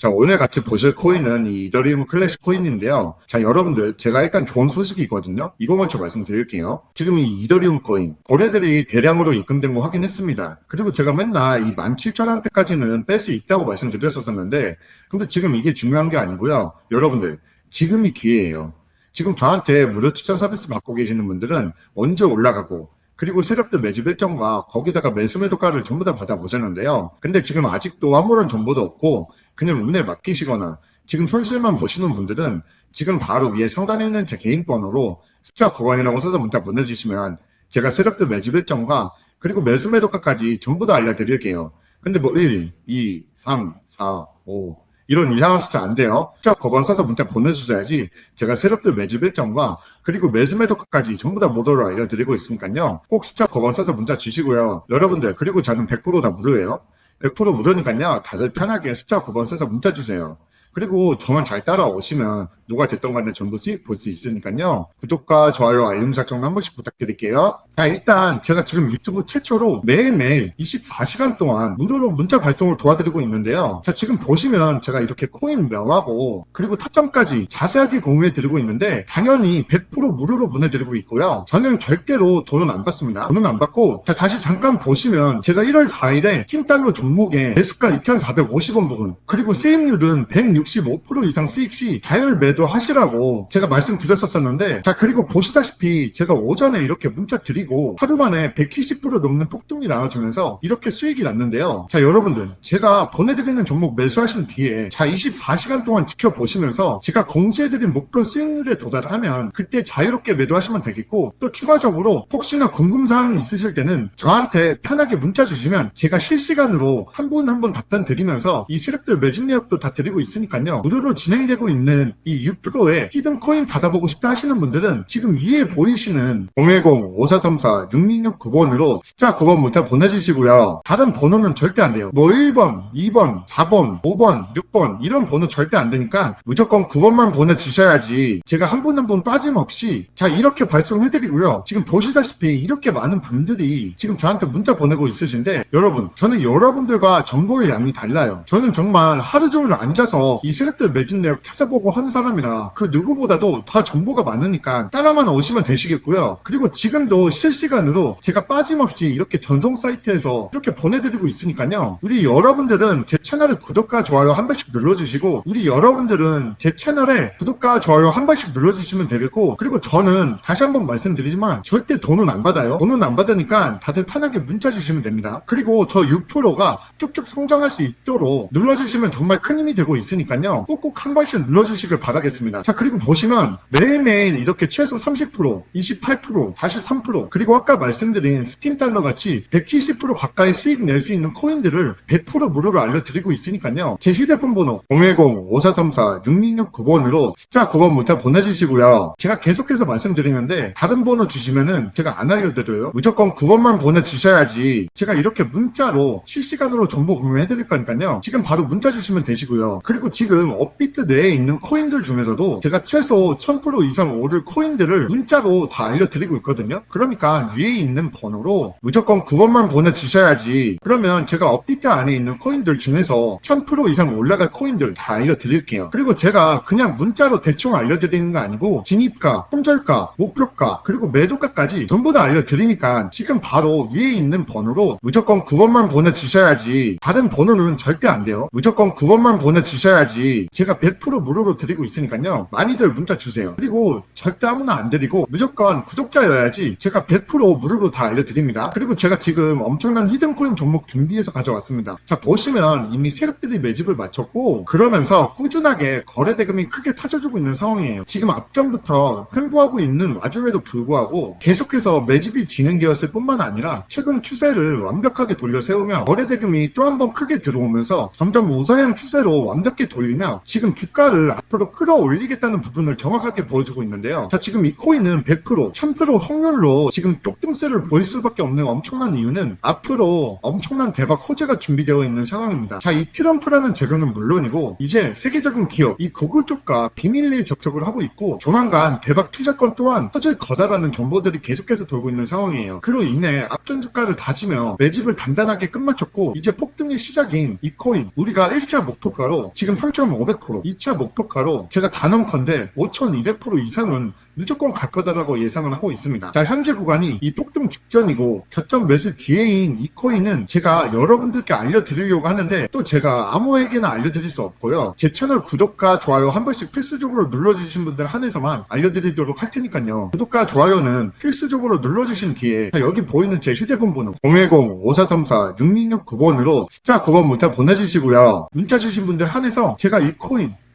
자, 오늘 같이 보실 코인은 이 이더리움 클래식 코인인데요. 자, 여러분들, 제가 일단 좋은 소식이 있거든요. 이거 먼저 말씀드릴게요. 지금 이 이더리움 코인, 거래들이 대량으로 입금된 거 확인했습니다. 그리고 제가 맨날 이 17,000원대까지는 뺄 수 있다고 말씀드렸었는데, 근데 지금 이게 중요한 게 아니고요. 여러분들, 지금이 기회예요. 지금 저한테 무료 추천 서비스 받고 계시는 분들은 언제 올라가고, 그리고 세력들 매집 일정과 거기다가 매수 매도가를 전부 다 받아보셨는데요. 근데 지금 아직도 아무런 정보도 없고 그냥 운에 맡기시거나 지금 손실만 보시는 분들은 지금 바로 위에 상단에 있는 제 개인 번호로 숫자 9번이라고 써서 문자 보내주시면 제가 세력들 매집 일정과 그리고 매수 매도가까지 전부 다 알려드릴게요. 근데 뭐 1, 2, 3, 4, 5 이런 이상한 숫자 안 돼요. 숫자 9번 써서 문자 보내주셔야지 제가 세력들 매집 일정과 그리고 매수 매도가까지 전부 다 모두로 알려드리고 있으니까요. 꼭 숫자 9번 써서 문자 주시고요. 여러분들 그리고 저는 100%다 무료예요. 100% 무료니까요. 다들 편하게 숫자 9번 써서 문자 주세요. 그리고 저만 잘 따라오시면 누가 됐던 간에 전부 볼 수 있으니까요. 구독과 좋아요, 알림 설정 한 번씩 부탁드릴게요. 자, 일단 제가 지금 유튜브 최초로 매일매일 24시간 동안 무료로 문자 발송을 도와드리고 있는데요. 자, 지금 보시면 제가 이렇게 코인 명하고 그리고 타점까지 자세하게 공유해 드리고 있는데 당연히 100% 무료로 보내드리고 있고요. 저는 절대로 돈은 안 받습니다. 돈은 안 받고 자, 다시 잠깐 보시면 제가 1월 4일에 흰달러 종목에 매수가 2,450원 부분 그리고 수익률은 165% 이상 수익 시 자율 매도 하시라고 제가 말씀드렸었었는데 자 그리고 보시다시피 제가 오전에 이렇게 문자 드리고 하루 만에 170% 넘는 폭등이 나와주면서 이렇게 수익이 났는데요. 자 여러분들 제가 보내드리는 종목 매수하신 뒤에 자 24시간 동안 지켜보시면서 제가 공지해드린 목표 수익률에 도달하면 그때 자유롭게 매도하시면 되겠고 또 추가적으로 혹시나 궁금사항이 있으실 때는 저한테 편하게 문자 주시면 제가 실시간으로 한 분 한 분 답변 드리면서 이 세력들 매집 내역도 다 드리고 있으니까 요 무료로 진행되고 있는 이 6%의 히든 코인 받아보고 싶다 하시는 분들은 지금 위에 보이시는 010-5464-6669번으로 숫자 9번부터 보내주시고요. 다른 번호는 절대 안 돼요. 뭐 1번, 2번, 4번, 5번, 6번 이런 번호 절대 안 되니까 무조건 9번만 보내주셔야지 제가 한분 한 분 빠짐없이 자 이렇게 발송해드리고요. 지금 보시다시피 이렇게 많은 분들이 지금 저한테 문자 보내고 있으신데 여러분 저는 여러분들과 정보의 양이 달라요. 저는 정말 하루 종일 앉아서 이 세력들 매진 내역 찾아보고 하는 사람이라 그 누구보다도 다 정보가 많으니까 따라만 오시면 되시겠고요. 그리고 지금도 실시간으로 제가 빠짐없이 이렇게 전송 사이트에서 이렇게 보내드리고 있으니까요. 우리 여러분들은 제 채널에 구독과 좋아요 한 번씩 눌러주시고 우리 여러분들은 제 채널에 구독과 좋아요 한 번씩 눌러주시면 되겠고 그리고 저는 다시 한번 말씀드리지만 절대 돈은 안 받아요. 돈은 안 받으니까 다들 편하게 문자 주시면 됩니다. 그리고 저 6%가 쭉쭉 성장할 수 있도록 눌러주시면 정말 큰 힘이 되고 있으니까 요. 꼭꼭 한 번씩 눌러주시길 바라겠습니다. 자 그리고 보시면 매일매일 이렇게 최소 30%, 28%, 43% 그리고 아까 말씀드린 스팀 달러 같이 170% 가까이 수익 낼 수 있는 코인들을 100% 무료로 알려드리고 있으니까요. 제 휴대폰 번호 010-5434-6669번으로 숫자 9번부터 보내주시고요. 제가 계속해서 말씀드리는데 다른 번호 주시면은 제가 안 알려드려요. 무조건 9번만 보내주셔야지 제가 이렇게 문자로 실시간으로 정보 공유해드릴 거니까요. 지금 바로 문자 주시면 되시고요. 그리고 지금 업비트 내에 있는 코인들 중에서도 제가 최소 1000% 이상 오를 코인들을 문자로 다 알려드리고 있거든요. 그러니까 위에 있는 번호로 무조건 9번만 보내주셔야지 그러면 제가 업비트 안에 있는 코인들 중에서 1000% 이상 올라갈 코인들 다 알려드릴게요. 그리고 제가 그냥 문자로 대충 알려드리는 거 아니고 진입가, 손절가, 목표가, 그리고 매도가까지 전부 다 알려드리니까 지금 바로 위에 있는 번호로 무조건 9번만 보내주셔야지 다른 번호는 절대 안 돼요. 무조건 9번만 보내주셔야지 제가 100% 무료로 드리고 있으니까요. 많이들 문자 주세요. 그리고 절대 아무나 안 드리고 무조건 구독자여야지 제가 100% 무료로 다 알려드립니다. 그리고 제가 지금 엄청난 히든코인 종목 준비해서 가져왔습니다. 자 보시면 이미 세력들이 매집을 마쳤고 그러면서 꾸준하게 거래 대금이 크게 터져주고 있는 상황이에요. 지금 앞전부터 횡보하고 있는 와중에도 불구하고 계속해서 매집이 진행되었을 뿐만 아니라 최근 추세를 완벽하게 돌려 세우며 거래 대금이 또 한 번 크게 들어오면서 점점 우상향 추세로 완벽히 돌 리며 지금 주가를 앞으로 끌어올리겠다는 부분을 정확하게 보여주고 있는데요. 자 지금 이 코인은 100% 1000% 확률로 지금 쪽등세를 보일 수밖에 없는 엄청난 이유는 앞으로 엄청난 대박 호재가 준비되어 있는 상황입니다. 자 이 트럼프라는 재료는 물론이고 이제 세계적인 기업 이 구글 쪽과 비밀리에 접촉을 하고 있고 조만간 대박 투자권 또한 터질 거다라는 정보들이 계속해서 돌고 있는 상황이에요. 그로 인해 앞전 주가를 다지며 매집을 단단하게 끝마쳤고 이제 폭등의 시작인 이 코인 우리가 1차 목표가로 지금 3,500% 2차 목표가로 제가 단언컨대 5,200% 이상은 무조건 갈 거다라고 예상을 하고 있습니다. 자, 현재 구간이 이 폭등 직전이고 저점 매수 기회인 이 코인은 제가 여러분들께 알려드리려고 하는데 또 제가 아무에게나 알려드릴 수 없고요. 제 채널 구독과 좋아요 한 번씩 필수적으로 눌러주신 분들 한해서만 알려드리도록 할 테니까요. 구독과 좋아요는 필수적으로 눌러주신 뒤에 자, 여기 보이는 제 휴대폰 번호 010-5434-6669번으로 숫자 9번 문자 보내주시고요. 문자 주신 분들 한해서 제가 이 코인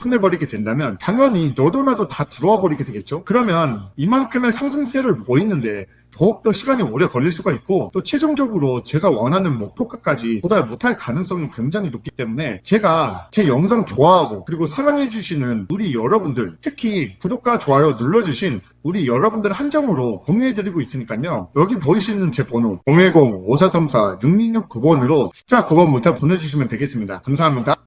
오픈해버리게 된다면 당연히 너도 나도 다 들어와 버리게 되겠죠. 그러면 이만큼의 상승세를 보이는데 더욱더 시간이 오래 걸릴 수가 있고 또 최종적으로 제가 원하는 목표가까지 도달 못할 가능성이 굉장히 높기 때문에 제가 제 영상 좋아하고 그리고 사랑해주시는 우리 여러분들 특히 구독과 좋아요 눌러주신 우리 여러분들 한정으로 공유해드리고 있으니까요. 여기 보이시는 제 번호 010-5434-6669번으로 숫자 9번부터 보내주시면 되겠습니다. 감사합니다.